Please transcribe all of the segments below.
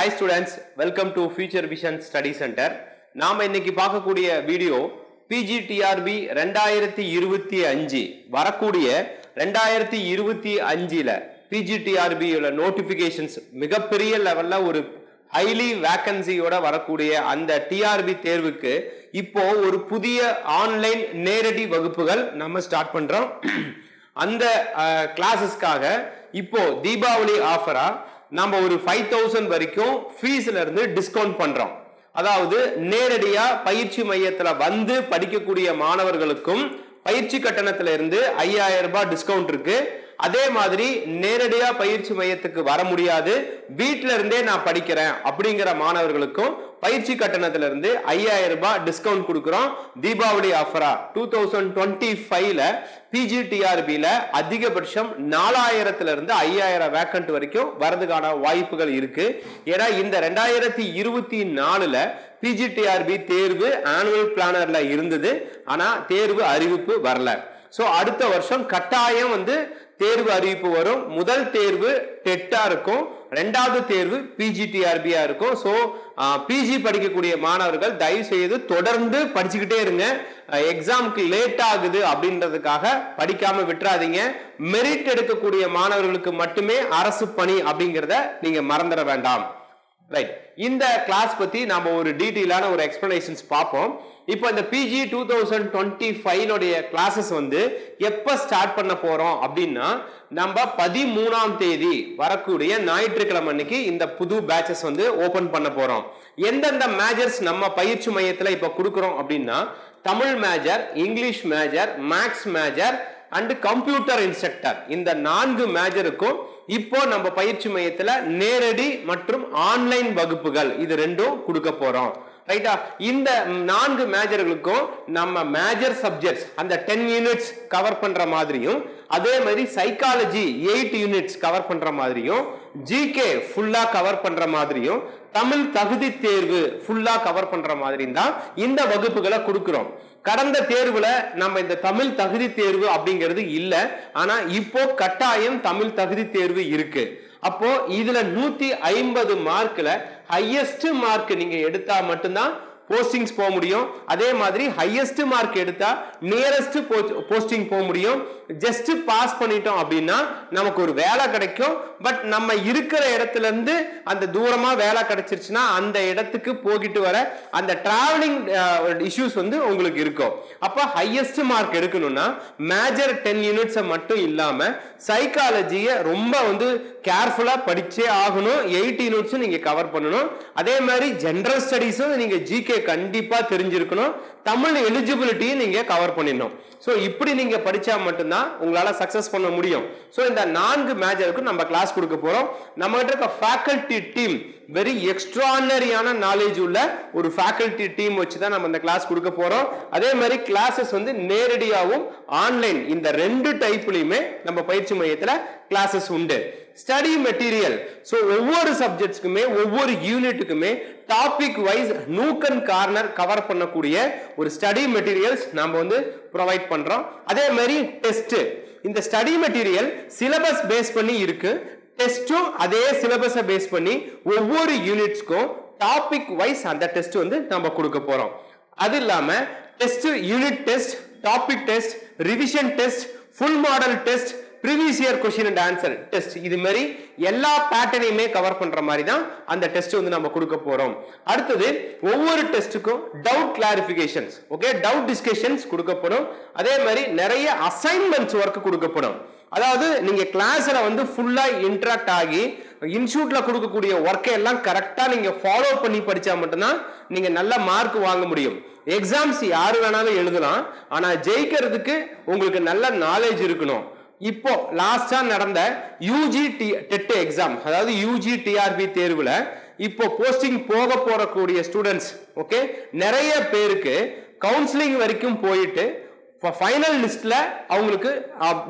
Hi students welcome to Future Vision Study Centre நாம் இன்னைக்கு பார்க்கக்கூடிய வீடியோ பிஜிடிஆர்பி ரெண்டாயிரத்தி இருபத்தி அஞ்சு வரக்கூடிய ரெண்டாயிரத்தி இருபத்தி அஞ்சில் பிஜிடிஆர்பியோட நோட்டிஃபிகேஷன்ஸ் மிகப்பெரிய லெவலில் ஒரு ஹைலி வேக்கன்சியோட வரக்கூடிய அந்த டிஆர்பி தேர்வுக்கு இப்போ ஒரு புதிய ஆன்லைன் நேரடி வகுப்புகள் நம்ம ஸ்டார்ட் பண்ணுறோம் அந்த கிளாஸஸ்க்காக இப்போ தீபாவளி ஆஃபரா நம்ம ஒரு ஃபைவ் தௌசண்ட் வரைக்கும் ஃபீஸ்ல இருந்து டிஸ்கவுண்ட் பண்றோம். அதாவது நேரடியா பயிற்சி மையத்துல வந்து படிக்கக்கூடிய மாணவர்களுக்கும் பயிற்சி கட்டணத்துல இருந்து ஐயாயிரம் ரூபாய் டிஸ்கவுண்ட் இருக்கு. அதே மாதிரி நேரடியா பயிற்சி மையத்துக்கு வர முடியாது. வீட்டில இருந்தே நான் படிக்கிறேன் அப்படிங்கிற மாணவர்களுக்கும் பயிற்சி கட்டணத்துல இருந்து ஐயாயிரம் ரூபாய் டிஸ்கவுண்ட் கொடுக்குறோம். தீபாவளி ஆஃபரா டூ தௌசண்ட் டுவெண்ட்டி ஃபைவ்ல பிஜிடிஆர்பியில அதிகபட்சம் நாலாயிரத்துல இருந்து ஐயாயிரம் வேக்கண்ட் வரைக்கும் வரதுக்கான வாய்ப்புகள் இருக்கு. ஏன்னா இந்த ரெண்டாயிரத்தி இருபத்தி நாலுல பிஜிடிஆர்பி தேர்வு ஆனுவல் பிளானர்ல இருந்தது. ஆனா தேர்வு அறிவிப்பு வரல. ஸோ அடுத்த வருஷம் கட்டாயம் வந்து தேர்வு அறிவிப்பு வரும். முதல் தேர்வு டெட்டா இருக்கும். ரெண்டாவது தேர்வு பிஜிடிஆர்பியா இருக்கும். ஸோ பிஜி படிக்கக்கூடிய மாணவர்கள் தயவு செய்து தொடர்ந்து படிச்சுக்கிட்டே இருங்க. எக்ஸாமுக்கு லேட் ஆகுது அப்படின்றதுக்காக படிக்காம விட்டுறாதீங்க. மெரிட் எடுக்கக்கூடிய மாணவர்களுக்கு மட்டுமே அரசு பணி அப்படிங்கிறத நீங்க மறந்துட வேண்டாம். ரைட் இந்த கிளாஸ் பத்தி நாம ஒரு டீட்டெயிலான ஒரு எக்ஸ்பிளனேஷன்ஸ் பார்ப்போம். இப்போ இந்த பிஜி டூ தௌசண்ட் டுவெண்ட்டி ஃபைவ்னுடைய கிளாஸஸ் வந்து எப்போ ஸ்டார்ட் பண்ண போறோம் அப்படின்னா நம்ம பதிமூணாம் தேதி வரக்கூடிய ஞாயிற்றுக்கிழமை அன்னைக்கு இந்த புது பேட்சஸ் வந்து ஓபன் பண்ண போறோம். எந்தெந்த மேஜர்ஸ் நம்ம பயிற்சி மையத்தில் இப்போ கொடுக்குறோம் அப்படின்னா Tamil major English major maths major and computer instructor இந்த நான்கு மேஜருக்கும் இப்போ நம்ம பயிற்சி மையத்துல நேரடி மற்றும் ஆன்லைன் வகுப்புகள் இது ரெண்டும் கொடுக்க போறோம். ரைட்டா இந்த நான்கு மேஜர்களுக்கும் நம்ம மேஜர் சப்ஜெக்ட்ஸ் அந்த டென் யூனிட்ஸ் கவர் பண்ற மாதிரியும் அதே மாதிரி சைக்காலஜி எயிட் யூனிட்ஸ் கவர் பண்ற மாதிரியும் ஜிகே ஃபுல்லா கவர் பண்ற மாதிரியும் தமிழ் தகுதி தேர்வு ஃபுல்லா கவர் பண்ற மாதிரி தான் இந்த வகுப்புகளை கொடுக்குறோம். கடந்த தேர்வுல நம்ம இந்த தமிழ் தகுதி தேர்வு அப்படிங்கிறது இல்ல. ஆனா இப்போ கட்டாயம் தமிழ் தகுதி தேர்வு இருக்கு. அப்போ இதுல நூத்தி ஐம்பது மார்க்ல ஹையஸ்ட் மார்க் நீங்க எடுத்தா மட்டும்தான் போஸ்டிங்ஸ் போக முடியும். அதே மாதிரி ஹையஸ்ட் மார்க் எடுத்தா நியரஸ்ட் போஸ்டிங் போக முடியும். ஜஸ்ட் பாஸ் பண்ணிட்டோம் அப்படின்னா நமக்கு ஒரு வேலை கிடைக்கும். பட் நம்ம இருக்கிற இடத்துல இருந்து அந்த தூரமா வேலை கிடைச்சிருச்சுன்னா அந்த இடத்துக்கு போகிட்டு வர அந்த டிராவலிங் இஷ்யூஸ் வந்து உங்களுக்கு இருக்கும். அப்ப ஹையஸ்ட் மார்க் எடுக்கணும்னா மேஜர் டென் யூனிட்ஸை மட்டும் இல்லாம சைக்காலஜியை ரொம்ப வந்து கேர்ஃபுல்லாக படித்தே ஆகணும். எயிட்டி யூனிட்ஸும் நீங்கள் கவர் பண்ணணும். அதே மாதிரி ஜென்ரல் ஸ்டடீஸும் நீங்கள் ஜிகே கண்டிப்பாக தெரிஞ்சிருக்கணும். தமிழ் எலிஜிபிலிட்டியும் நீங்கள் கவர் பண்ணிடணும். ஸோ இப்படி நீங்கள் படித்தா மட்டும்தான் உங்களால் சக்ஸஸ் பண்ண முடியும். ஸோ இந்த நான்கு மேஜருக்கு நம்ம கிளாஸ் கொடுக்க போகிறோம் நம்மகிட்ட இருக்க ஃபேக்கல்ட்டி டீம் வெரி எக்ஸ்ட்ரானரியான நாலேஜ் உள்ள ஒரு ஃபேக்கல்டி டீம் வச்சு தான் நம்ம இந்த கிளாஸ் கொடுக்க போகிறோம் அதே மாதிரி கிளாஸஸ் வந்து நேரடியாகவும் ஆன்லைன் இந்த ரெண்டு டைப்லையுமே நம்ம பயிற்சி மையத்தில் கிளாஸஸ் உண்டு. ஸ்டடி மெட்டீரியல் ஸோ ஒவ்வொரு சப்ஜெக்ட்ஸ்க்குமே ஒவ்வொரு யூனிட்டுக்குமே topic wise nook and corner cover பண்ணக்கூடிய ஒரு ஸ்டடி மெட்டீரியல்ஸ் நம்ம வந்து ப்ரொவைட் பண்ணுறோம் அதே மாதிரி டெஸ்ட்டு இந்த ஸ்டடி மெட்டீரியல் சிலபஸ் பேஸ் பண்ணி இருக்கு. டெஸ்ட்டும் அதே சிலபஸை பேஸ் பண்ணி ஒவ்வொரு யூனிட்ஸ்க்கும் டாபிக் வைஸ் அந்த டெஸ்ட் வந்து நம்ம கொடுக்க போகிறோம் அது இல்லாமல் test unit test topic test revision test full model test previous year question and answer test இது மாதிரி எல்லா பேட்டர்னையுமே கவர் பண்ற மாதிரி தான் அந்த டெஸ்ட் வந்து நம்ம கொடுக்க போறோம். அடுத்தது ஒவ்வொரு டெஸ்ட்டுக்கும் doubt clarifications okay doubt discussions கொடுக்கப்படும். அதே மாதிரி நிறைய அசைன்மெண்ட்ஸ் ஒர்க் கொடுக்கப்படும். அதாவது நீங்க கிளாஸ்ல வந்து ஃபுல்லா இன்ட்ராக்ட் ஆகி இன்ஸ்டியூட்ல கொடுக்கக்கூடிய ஒர்க்கை எல்லாம் கரெக்டா நீங்க ஃபாலோ பண்ணி படிச்சா மட்டும்தான் நீங்க நல்ல மார்க் வாங்க முடியும். எக்ஸாம்ஸ் யாரு வேணாலும் எழுதலாம் ஆனா ஜெயிக்கிறதுக்கு உங்களுக்கு நல்ல நாலேஜ் இருக்கணும். இப்போ லாஸ்டா நடந்த யூஜி டி டெட் எக்ஸாம் அதாவது யூஜி டிஆர்பி தேர்வுல இப்போ போஸ்டிங் போக போறக்கூடிய ஸ்டூடெண்ட்ஸ் ஓகே நிறைய பேருக்கு கவுன்சிலிங் வரைக்கும் போயிட்டு ஃபைனல் லிஸ்ட்ல அவங்களுக்கு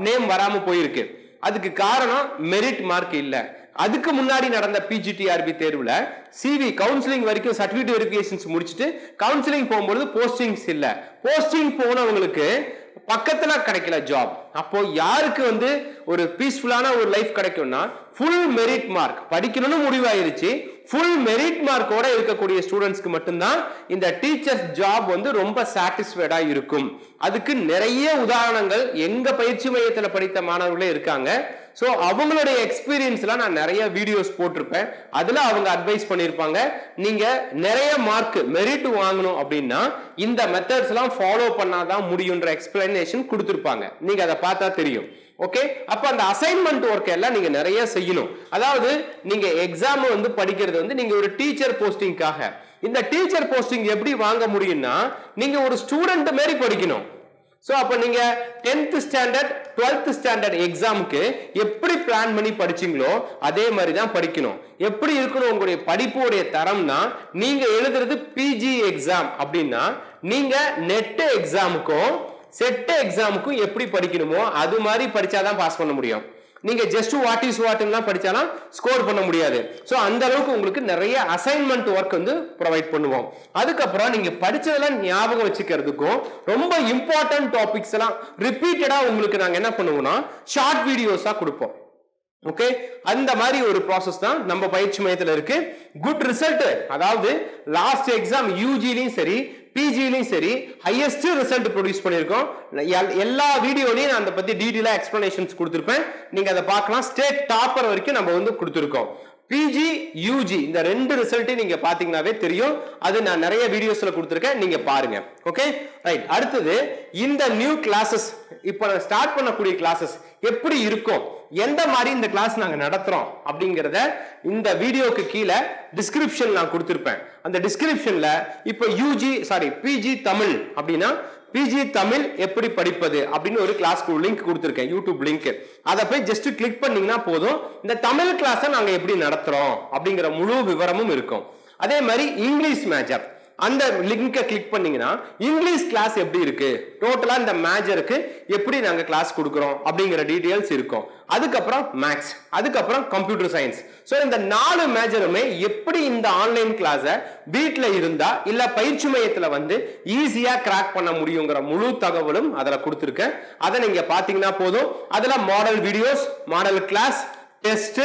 நேம் வராம போயிருக்கு. அதுக்கு காரணம் மெரிட் மார்க் இல்லை. அதுக்கு முன்னாடி நடந்த பிஜிடிஆர்பி தேர்வில் சிவி கவுன்சிலிங் வரைக்கும் சர்டிஃபிகேட் வெரிஃபிகேஷன்ஸ் முடிச்சுட்டு கவுன்சிலிங் போகும்போது போஸ்டிங்ஸ் இல்லை. போஸ்டிங் போனவங்களுக்கு பக்கத்துல கிடைக்கல ஜாப் அப்போ யாருக்கு வந்து ஒரு பீஸ்ஃபுல்லான ஒரு லைஃப் கிடைக்கும்னா ஃபுல் மெரிட் மார்க் படிக்கணும்னு முடிவாயிருச்சு. ஃபுல் மெரிட் மார்க்கோட இருக்கக்கூடிய ஸ்டூடெண்ட்ஸ்க்கு மட்டும்தான் இந்த டீச்சர்ஸ் ஜாப் வந்து ரொம்ப சாட்டிஸ்ஃபைடா இருக்கும். அதுக்கு நிறைய உதாரணங்கள் எங்க பயிற்சி மையத்தில் படித்த மாணவர்களே இருக்காங்க. ஸோ அவங்களுடைய எக்ஸ்பீரியன்ஸ்லாம் நான் நிறைய வீடியோஸ் போட்டிருப்பேன். அதில் அவங்க அட்வைஸ் பண்ணியிருப்பாங்க. நீங்கள் நிறைய மார்க் மெரிட் வாங்கணும் அப்படின்னா இந்த மெத்தட்ஸ்லாம் ஃபாலோ பண்ணாதான் முடியுன்ற எக்ஸ்பிளனேஷன் கொடுத்துருப்பாங்க. நீங்கள் அதை பார்த்தா தெரியும். ஓகே அப்போ அந்த அசைன்மெண்ட் ஒர்க் எல்லாம் நீங்கள் நிறைய செய்யணும். அதாவது நீங்கள் எக்ஸாம் வந்து படிக்கிறது வந்து நீங்கள் ஒரு டீச்சர் போஸ்டிங்காக இந்த டீச்சர் போஸ்டிங் எப்படி வாங்க முடியும்னா நீங்கள் ஒரு ஸ்டூடெண்ட் மாரி படிக்கணும். ஸோ அப்போ நீங்கள் டென்த்து ஸ்டாண்டர்ட் டுவெல்த்து ஸ்டாண்டர்ட் எக்ஸாமுக்கு எப்படி பிளான் பண்ணி படிச்சீங்களோ அதே மாதிரி தான் படிக்கணும். எப்படி இருக்கணும் உங்களுடைய படிப்புடைய தரம்னா நீங்கள் எழுதுறது பிஜி எக்ஸாம் அப்படின்னா நீங்கள் நெட்டு எக்ஸாமுக்கும் செட்டு எக்ஸாமுக்கும் எப்படி படிக்கணுமோ அது மாதிரி படித்தாதான் பாஸ் பண்ண முடியும். நீங்க ஜஸ்ட் வாட் இஸ் வாட்லாம் படிச்சாலாம் ஸ்கோர் பண்ண முடியாது. ஸோ அந்த அளவுக்கு உங்களுக்கு நிறைய அசைன்மெண்ட் ஒர்க் வந்து ப்ரொவைட் பண்ணுவோம். அதுக்கப்புறம் நீங்க படிச்சதெல்லாம் ஞாபகம் வச்சுக்கிறதுக்கும் ரொம்ப இம்பார்ட்டன்ட் டாபிக்ஸ் எல்லாம் ரிப்பீட்டடா உங்களுக்கு நாங்க என்ன பண்ணுவோம்னா ஷார்ட் வீடியோஸா கொடுப்போம். ஓகே அந்த மாதிரி ஒரு ப்ராசஸ் தான் நம்ம பயிற்சி மையத்தில் இருக்கு. குட் ரிசல்ட் அதாவது லாஸ்ட் எக்ஸாம் யூஜிலையும் சரி பிஜிலையும் சரி ஹையஸ்ட் ரிசல்ட் ப்ரொடியூஸ் பண்ணியிருக்கோம். எல்- எல்லா வீடியோலையும் நான் அதை பத்தி டீட்டெயிலாக எக்ஸ்பிளனேஷன்ஸ் கொடுத்துருப்பேன். நீங்க அதை பார்க்கலாம். ஸ்டேட் டாப்பர் வரைக்கும் நம்ம வந்து கொடுத்துருக்கோம். பிஜி யூஜி இந்த ரெண்டு ரிசல்ட்டையும் நீங்க பாத்தீங்கன்னாவே தெரியும். அது நான் நிறைய வீடியோஸ்ல கொடுத்துருக்கேன். நீங்க பாருங்க. ஓகே ரைட் அடுத்தது இந்த நியூ கிளாஸஸ் இப்போ நான் ஸ்டார்ட் பண்ணக்கூடிய கிளாஸஸ் எப்படி இருக்கும்? எந்த மாதிரி இந்த கிளாஸ் நாங்க நடத்துறோம்? அப்படிங்கறத இந்த வீடியோக்கு கீழே டிஸ்கிரிப்ஷன் நான் கொடுத்துருப்பேன். அந்த டிஸ்கிரிப்ஷன்ல இப்போ யூஜி சாரி பிஜி தமிழ் அப்படின்னா பிஜி தமிழ் எப்படி படிப்பது அப்படின்னு ஒரு கிளாஸ்க்கு லிங்க் கொடுத்துருக்கேன் யூடியூப் லிங்க் அதை போய் ஜஸ்ட் கிளிக் பண்ணீங்கன்னா போதும். இந்த தமிழ் கிளாஸை நாங்கள் எப்படி நடத்துகிறோம் அப்படிங்கிற முழு விவரமும் இருக்கும். அதே மாதிரி இங்கிலீஷ் மேஜர் அந்த லிங்கை கிளிக் பண்ணீங்கன்னா இங்கிலீஷ் கிளாஸ் எப்படி இருக்கு? டோட்டலா இந்த மேஜருக்கு எப்படி நாங்க கிளாஸ் கொடுக்குறோம்? அப்படிங்கிற டீடைல்ஸ் இருக்கும். அதுக்கப்புறம் மேக்ஸ் அதுக்கப்புறம் கம்ப்யூட்டர் சயின்ஸ் ஸோ இந்த நாலு மேஜருமே எப்படி இந்த ஆன்லைன் கிளாஸை வீட்டில் இருந்தா இல்ல பயிற்சி மையத்தில் வந்து ஈஸியா கிராக் பண்ண முடியுங்கிற முழு தகவலும் அதில் கொடுத்துருக்கேன். அதை நீங்க பாத்தீங்கன்னா போதும். அதில் model videos model class test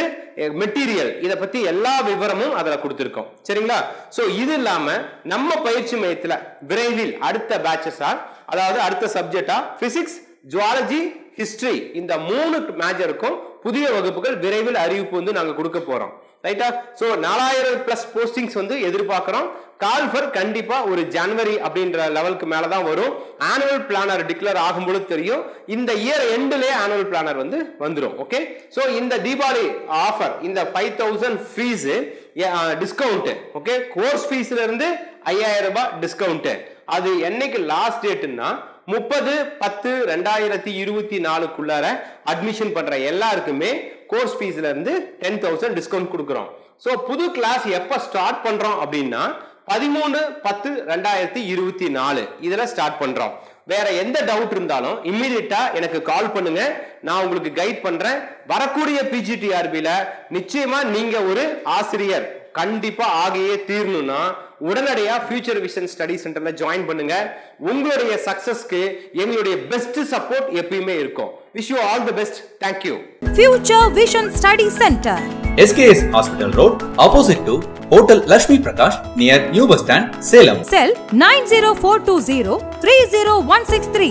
material eh, இதை பத்தி எல்லா விவரமும் அதுல கொடுத்துருக்கோம். சரிங்களா? சோ இது இல்லாம நம்ம பயிற்சி மையத்துல விரைவில் அடுத்த பேச்சஸா அதாவது அடுத்த சப்ஜெக்டா பிசிக்ஸ் ஜுவாலஜி ஹிஸ்டரி இந்த மூணு மேஜருக்கும் புதிய வகுப்புகள் விரைவில் அறிவிப்பு வந்து நாங்க கொடுக்க போறோம். ரைட்டா ஸோ நாலாயிரம் பிளஸ் போஸ்டிங்ஸ் வந்து எதிர்பார்க்குறோம். கால்ஃபர் கண்டிப்பா ஒரு ஜனவரி அப்படின்ற லெவலுக்கு மேல தான் வரும். ஆனுவல் பிளானர் டிக்ளேர் ஆகும்பொழுது தெரியும். இந்த இயர் எண்ட்லயே ஆனுவல் பிளானர் வந்து வந்துடும் ஓகே ஸோ இந்த தீபாவளி ஆஃபர் இந்த five thousand fees discount okay course ஃபீஸ்ல இருந்து ஐயாயிரம் ரூபாய் டிஸ்கவுண்ட் அது என்னைக்கு லாஸ்ட் டேட்டுன்னா முப்பது பத்து ரெண்டாயிரத்தி இருபத்தி நாலுக்குள்ளார அட்மிஷன் பண்ற எல்லாருக்குமே கோர்ஸ் ஃபீஸ்ல இருந்து டென் தௌசண்ட் டிஸ்கவுண்ட் கொடுக்குறோம். ஸோ புது கிளாஸ் எப்போ ஸ்டார்ட் பண்றோம் அப்படின்னா பதிமூணு பத்து ரெண்டாயிரத்தி இருபத்தி நாலு இதில் ஸ்டார்ட் பண்றோம். வேற எந்த டவுட் இருந்தாலும் இம்மிடியட்டா எனக்கு கால் பண்ணுங்க. நான் உங்களுக்கு கைட் பண்றேன். வரக்கூடிய பிஜிடிஆர்பியில நிச்சயமா நீங்க ஒரு ஆசிரியர். கண்டிப்பா ஆகியே தீரணும்னா உடனடியா ஃபியூச்சர் விஷன் ஸ்டடி சென்டர்ல ஜாயின் பண்ணுங்க உங்களுடைய சக்சஸ்க்கு எங்களுடைய பெஸ்ட் சப்போர்ட் எப்பயுமே இருக்கும் wish you all the best thank you Future Vision Study Center. SKS Hospital Road, opposite to Hotel Lakshmi Prakash, near New Bus Stand, Salem. Cell 90420 30163.